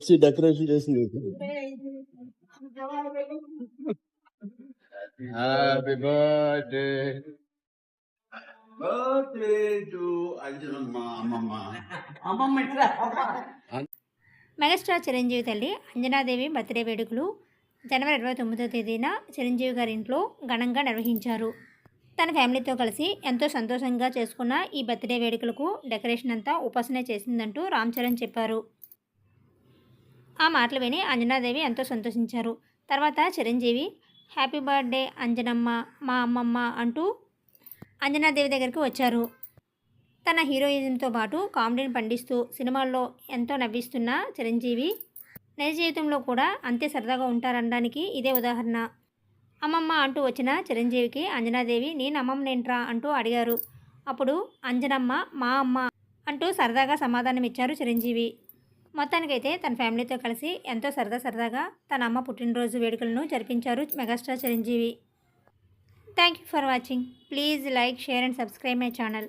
వచ్చి డెకరేషన్ చేసింది. Happy birthday birthday to Anjanamma అమ్మమ్మ అమ్మమ్మ ఇట్లా మెగాస్టార్ చిరంజీవి తల్లి అంజనాదేవి బర్త్డే వేడుకలు జనవరి ఇరవై తొమ్మిదో తేదీన చిరంజీవి గారి ఇంట్లో ఘనంగా నిర్వహించారు. తన ఫ్యామిలీతో కలిసి ఎంతో సంతోషంగా చేసుకున్న ఈ బర్త్డే వేడుకలకు డెకరేషన్ అంతా ఉపాసన చేసిందంటూ రామ్ చరణ్ చెప్పారు. ఆ మాటలు విని అంజనాదేవి ఎంతో సంతోషించారు. తర్వాత చిరంజీవి హ్యాపీ బర్త్డే అంజనమ్మ మా అమ్మమ్మ అంటూ అంజనాదేవి దగ్గరికి వచ్చారు. తన హీరోయిజంతో పాటు కామెడీని పండిస్తూ సినిమాల్లో ఎంతో నవ్విస్తున్న చిరంజీవి నిజ జీవితంలో కూడా అంతే సరదాగా ఉంటారనడానికి ఇదే ఉదాహరణ. అమ్మమ్మ అంటూ వచ్చిన చిరంజీవికి అంజనాదేవి నేను అమ్మమ్మనేంట్రా అంటూ అడిగారు. అప్పుడు అంజనమ్మ మా అమ్మ అంటూ సరదాగా సమాధానం ఇచ్చారు చిరంజీవి. మొత్తానికైతే తన ఫ్యామిలీతో కలిసి ఎంతో సరదా సరదాగా తన అమ్మ పుట్టినరోజు వేడుకలను జరిపించారు megastar Chiranjeevi. Thank you for watching please like share and subscribe my channel